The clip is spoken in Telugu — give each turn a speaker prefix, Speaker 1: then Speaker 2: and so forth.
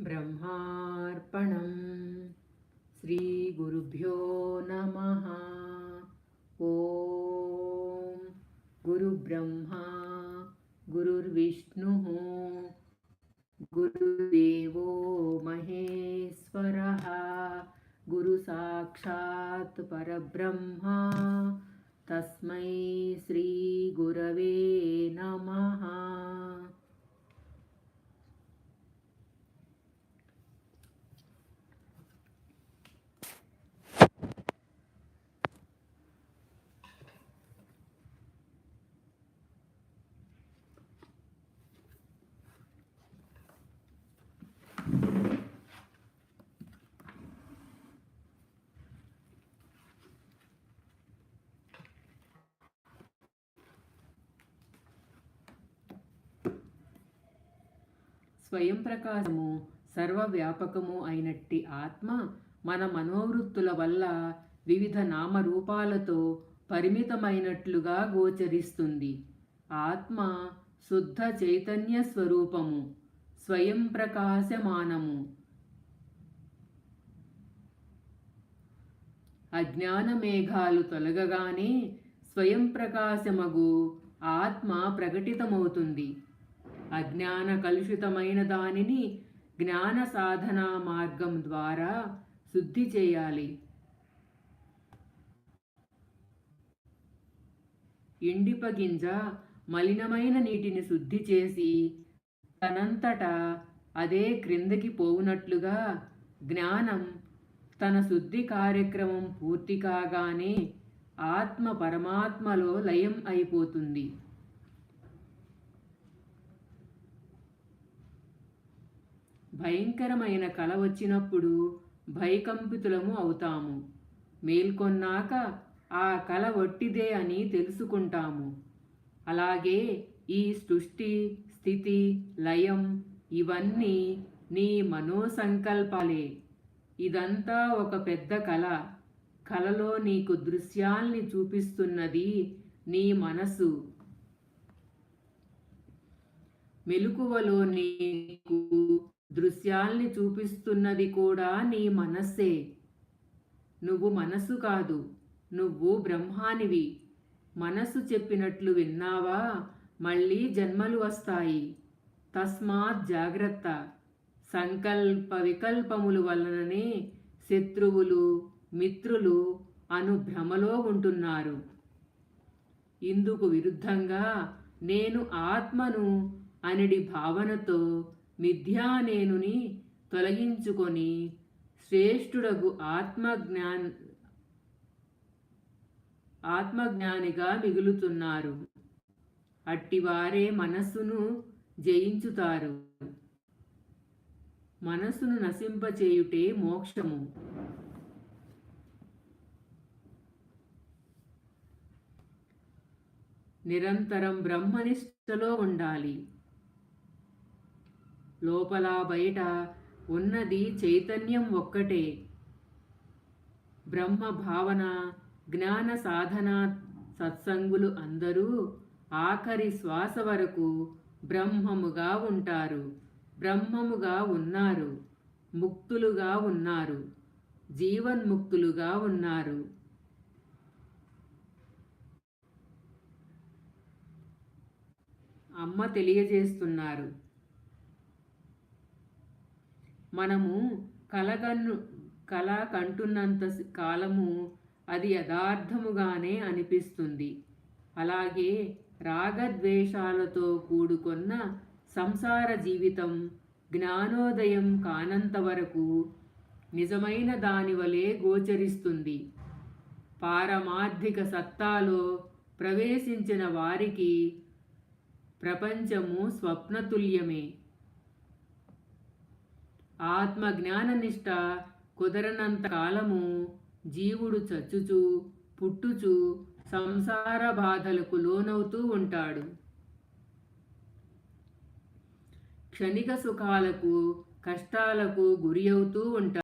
Speaker 1: ब्रह्मार्पणम्। श्रीगुरुभ्यो नमः। ॐ गुरुब्रह्मा गुरुर्विष्णुः गुरुदेवो महेश्वरः गुरुसाक्षात् परब्रह्मा। तस्मै श्रीगुरवे नमः స్వయం ప్రకాశము సర్వవ్యాపకము అయినట్టి ఆత్మ మన మనోవృత్తుల వల్ల వివిధ నామరూపాలతో పరిమితమైనట్లుగా గోచరిస్తుంది. ఆత్మ శుద్ధ చైతన్య స్వరూపము స్వయం ప్రకాశమానము అజ్ఞాన మేఘాలు తొలగగానే స్వయం ప్రకాశమగు ఆత్మ ప్రకటితమవుతుంది. అజ్ఞాన కలుషితమైన దానిని జ్ఞాన సాధన మార్గం ద్వారా శుద్ధి చేయాలి. ఎండిపగింజ మలినమైన నీటిని శుద్ధి చేసి తనంతటా అదే క్రిందకి పోవునట్లుగా జ్ఞానం తన శుద్ధి కార్యక్రమం పూర్తి కాగానే ఆత్మ పరమాత్మలో లయం అయిపోతుంది. భయంకరమైన కల వచ్చినప్పుడు భయకంపితులము అవుతాము. మేల్కొన్నాక ఆ కల వట్టిదే అని తెలుసుకుంటాము. అలాగే ఈ సృష్టి స్థితి లయం ఇవన్నీ నీ మనోసంకల్పాలే. ఇదంతా ఒక పెద్ద కళ కలలో నీకు దృశ్యాల్ని చూపిస్తున్నది నీ మనసు. మెలకువలో నీకు దృశ్యాల్ని చూపిస్తున్నది కూడా నీ మనస్సే. నువ్వు మనసు కాదు నువ్వు బ్రహ్మానివి. మనసు చెప్పినట్లు విన్నావా? మళ్ళీ జన్మలు వస్తాయి. తస్మాత్ జాగ్రత్త. సంకల్ప వికల్పములు వలననే శత్రువులు మిత్రులు అను భ్రమలో ఉంటున్నారు. ఇందుకు విరుద్ధంగా నేను ఆత్మను అనిడి భావనతో మిథ్యానేనుని తొలగించుకొని శ్రేష్ఠుడగు ఆత్మజ్ఞాన్ ఆత్మజ్ఞానిగా మిగులుతున్నారు. అట్టివారే మనస్సును జయించుతారు. మనస్సును నశింపచేయుటే మోక్షము. నిరంతరం బ్రహ్మనిష్టలో ఉండాలి. లోపల బయట ఉన్నది చైతన్యం ఒక్కటే. బ్రహ్మ భావన జ్ఞాన సాధన సత్సంగులు అందరూ ఆఖరి శ్వాస వరకు బ్రహ్మముగా ఉంటారు. బ్రహ్మముగా ఉన్నారు ముక్తులుగా ఉన్నారు జీవన్ముక్తులుగా ఉన్నారు. అమ్మ తెలియజేస్తున్నారు. మనము కలగన్ను కళ కంటున్నంత కాలము అది యథార్థముగానే అనిపిస్తుంది. అలాగే రాగద్వేషాలతో కూడుకున్న సంసార జీవితం జ్ఞానోదయం కానంత వరకు నిజమైన దాని వలె గోచరిస్తుంది. పారమార్థిక సత్తాలో ప్రవేశించిన వారికి ప్రపంచము స్వప్నతుల్యమే. ఆత్మ జ్ఞాననిష్ట కుదరనంత కాలము జీవుడు చచ్చుచు పుట్టుచు సంసార బాధలకు లోనవుతూ ఉంటాడు. క్షణిక సుఖాలకు కష్టాలకు గురి అవుతూ ఉంటాడు.